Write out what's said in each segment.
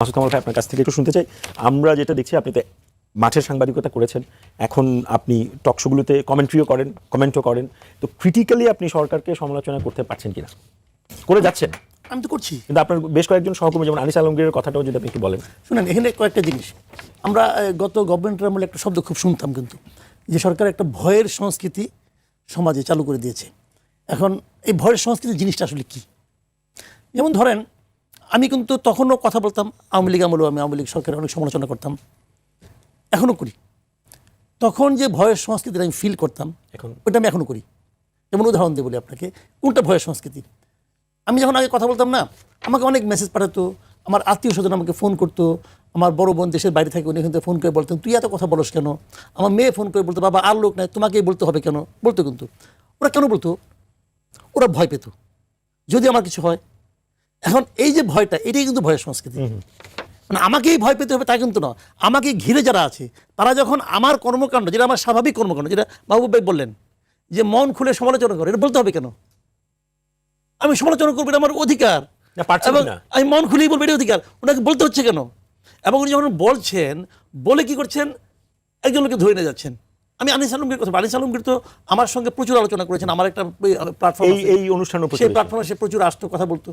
মাসুদ কামাল ভাই আপনার কাছ থেকে একটু শুনতে চাই। আমরা যেটা দেখছি আপনি তো মাঠের সাংবাদিকতা করেছেন। এখন আপনি টকশোগুলোতে কমেন্ট্রিও করেন কমেন্টও করেন। তো ক্রিটিক্যালি আপনি সরকারকে সমালোচনা করতে পারছেন কিনা? করে যাচ্ছেন? আমি তো করছি। কিন্তু আপনার বেশ কয়েকজন সহকর্মী যেমন আনিস আলমগীরের কথাটাও যদি আপনি একটু বলেন। শুনেন এখানে কয়েকটা জিনিস। আমরা গত গভর্নমেন্টের আমলে একটা শব্দ খুব শুনতাম কিন্তু যে সরকার একটা ভয়ের সংস্কৃতি সমাজে চালু করে দিয়েছে। এখন এই ভয়ের সংস্কৃতি জিনিসটা আসলে কি? যেমন ধরেন আমি কিন্তু তখনও কথা বলতাম আওয়ামী লীগ আমলেও আমি আওয়ামী লীগ সরকারের অনেক সমালোচনা করতাম। এখনও করি। তখন যে ভয়ের সংস্কৃতিটা আমি ফিল করতাম এখন? ওটা আমি এখনও করি। যেমন উদাহরণ দিয়ে বলি আপনাকে কোনটা ভয়ের সংস্কৃতি। আমি যখন আগে কথা বলতাম না আমাকে অনেক মেসেজ পাঠাতো আমার আত্মীয় স্বজন আমাকে ফোন করতো আমার বড় বোন দেশের বাইরে থাকে উনি কিন্তু ফোন করে বলতেন তুই এত কথা বলস কেন? আমার মেয়ে ফোন করে বলতো বাবা আর লোক নাই তোমাকেই বলতে হবে কেন? বলতো কিন্তু। ওরা কেন বলতো? ওরা ভয় পেত। যদি আমার কিছু হয় এখন এই যে ভয়টা এটাই কিন্তু ভয়ের সংস্কৃতি। মানে আমাকেই ভয় পেতে হবে তা কিন্তু না আমাকে ঘিরে যারা আছে তারা যখন আমার কর্মকাণ্ড যেটা আমার স্বাভাবিক কর্মকাণ্ড যেটা মাহবুব ভাই বললেন যে মন খুলে সমালোচনা করে এটা বলতে হবে কেন? আমি সমালোচনা করব এটা আমার অধিকার। এবং আমি মন খুলেই বলব এটা অধিকার। ওনাকে বলতে হচ্ছে কেন? এবং উনি যখন বলছেন বলে কি করছেন? একজন লোককে ধরে নিয়ে যাচ্ছেন। আমি আনিস আলমগীর কথা। আনিস আলমগীর তো আমার সঙ্গে প্রচুর আলোচনা করেছেন আমার একটা প্ল্যাটফর্ম এই অনুষ্ঠানের সেই প্ল্যাটফর্মে সে প্রচুর আসতো কথা বলতো।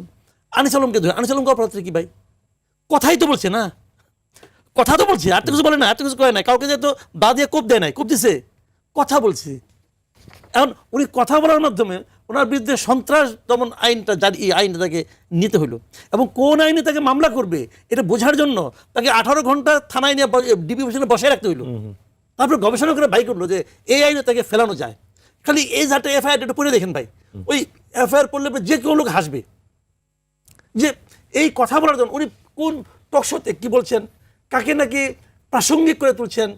আনিস আলমকে ধরে আনিস আলমকে অপরাধ কি ভাই? কথাই তো বলছে না। কথা তো বলছে আর তো কিছু বলে না আর তো কিছু করে না। কাউকে যে তো দা দিয়ে কোপ দেয় নাই কোপ দিছে। কথা বলছে। এখন উনি কথা বলার মাধ্যমে ওনার বিরুদ্ধে সন্ত্রাস দমন আইনটা জারি এই আইনটা তাকে নিতে হলো এবং কোন আইনে তাকে মামলা করবে এটা বোঝার জন্য তাকে আঠারো ঘণ্টা থানায় নিয়ে ডিবি অফিসে বসায় রাখতে হইল। তারপর গবেষণা করে বাই করল যে এই আইনে তাকে ফেলানো যায়। খালি এই যাতে এফআইআর একটু পড়ে দেখেন ভাই। ওই এফআইআর পড়লে যে কেউ লোক হাসবে। যে এই কথা বলার জন্য উনি কোন টকশোতে কি বলছেন? কাকে নাকি প্রাসঙ্গিক করে তুলছেন?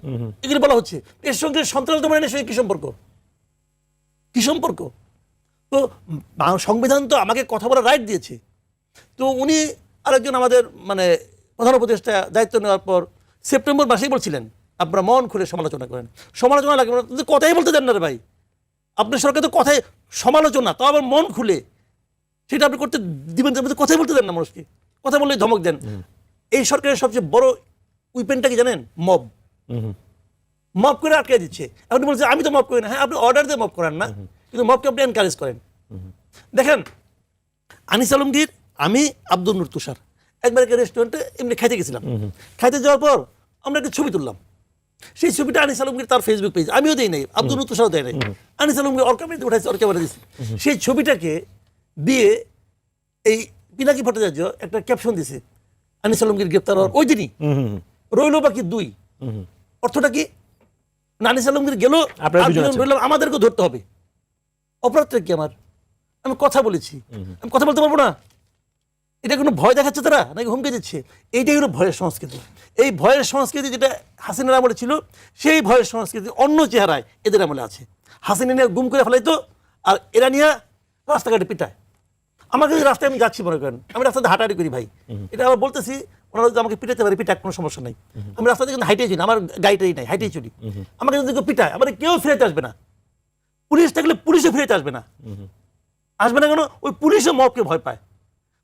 এগুলো বলা হচ্ছে। এর সঙ্গে সন্ত্রাস দমনের সঙ্গে কি সম্পর্ক? কি সম্পর্ক? তো সংবিধান তো আমাকে কথা বলার রাইট দিয়েছে। তো উনি আরেকজন আমাদের মানে প্রধান উপদেষ্টা দায়িত্ব নেওয়ার পর সেপ্টেম্বর মাসেই বলছিলেন আপনারা মন খুলে সমালোচনা করেন। সমালোচনা লাগবে না কথাই বলতে দেন না রে ভাই। আপনার সরকার তো কথায় সমালোচনা তো আবার মন খুলে। সেটা আপনি করতে দিবেন আপনি কথাই বলতে দেন না মানুষকে। কথা বললেই ধমক দেন। এই সরকারের সবচেয়ে বড় উইপেনটা কি জানেন? মব মব করে আটকে দিচ্ছে। আপনি বলছেন আমি তো মব করি না। হ্যাঁ আপনি অর্ডার দিয়ে মব করেন না। কিন্তু মবকে আপনি এনকারেজ করেন। দেখেন আনিস আলমগীর আমি আব্দুল নুর তুষার। একবার একটা রেস্টুরেন্টে এমনি খাইতে গেছিলাম। খাইতে যাওয়ার পর আমরা একটা ছবি তুললাম। সেই ছবিটা আনিস আলমগীর তার ফেসবুক পেজ আমিও দেই নাই আব্দুল নুর তুষারও দেয় নাই। আনিস আলমগীর ওর ক্যামেরাতে উঠাইছে ক্যামেরা দিচ্ছে সেই ছবিটাকে দিয়ে এই পিনাকি ভট্টাচার্য একটা ক্যাপশন দিছে আনিস আলমগীর গ্রেপ্তার হওয়ার ওই দিনই। রইল বাকি দুই। অর্থটা কি? আনিস আলমগীর গেল। রইলাম আমাদেরকেও ধরতে হবে। অপরাধটা কি আমার? আমি কথা বলেছি। আমি কথা বলতে পারব না? এটা কোনো ভয় দেখাচ্ছে তারা? নাকি হুমকে দিচ্ছে? এইটাই হলো ভয়ের সংস্কৃতি। এই ভয়ের সংস্কৃতি যেটা হাসিনার আমলে ছিল সেই ভয়ের সংস্কৃতি অন্য চেহারায় এদের আমলে আছে। হাসিনা নিয়ে গুম করে ফেলাইতো আর এরা নিয়ে রাস্তাঘাটে পিটায়। আমাকে যদি রাস্তায় আমি যাচ্ছি মনে করেন আমি রাস্তাতে হাঁটাহাঁটি করি ভাই। এটা আবার বলতেছি ওনারা যদি আমাকে পিটাতে পারে পিটাক কোনো সমস্যা নাই। আমি রাস্তাতে কিন্তু হাইটেই চলি আমার গাড়িটাই নাই হাইটেই চলি। আমাকে যদি কেউ পিটায় আমার কেউ ফিরেতে আসবে না। পুলিশ থাকলে পুলিশও ফিরেতে আসবে না। আসবে না কেন? ওই পুলিশও মবকে ভয় পায়।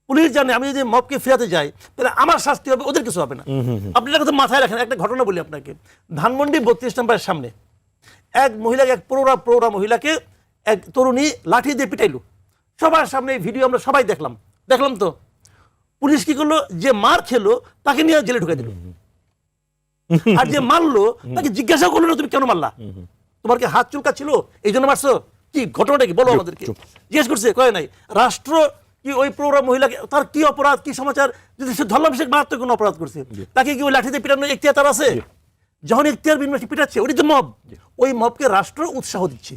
পুলিশ জানে আমি যদি মবকে ফেরাতে যাই তাহলে আমার শাস্তি হবে ওদের কিছু হবে না। আপনি একটা কথা মাথায় রাখেন একটা ঘটনা বলি আপনাকে। ধানমন্ডি বত্রিশ নম্বরের সামনে এক মহিলাকে এক প্রৌঢ়া প্রৌঢ়া মহিলাকে এক তরুণী লাঠি দিয়ে পিটাইলো। সবার সামনে এই ভিডিও আমরা সবাই দেখলাম। দেখলাম তো? পুলিশ কি করল? যে মার খেলো তাকে নিয়ে জেলে ঢুকে দিল। আর যে মারলো তাকে জিজ্ঞাসা করল না তুমি কেন মারলা? তোমার কি হাত চুলকা ছিল এই জন্য মারছো? কি ঘটনাটা কি? বলো আমাদেরকে। জিজ্ঞেস করছে কয় নাই? রাষ্ট্র কি ওই প্রৌঢ়া মহিলাকে তার কি অপরাধ কি সমাচার? যদি সে ধরলাম সে মারাত্মক কোনো অপরাধ করছে তাকে কি ওই লাঠিতে পিটানোর এখতিয়ার তার আছে? যখন এখতিয়ার বিনিময় পিটাচ্ছে ওই তো মব। ওই মবকে রাষ্ট্র উৎসাহ দিচ্ছে।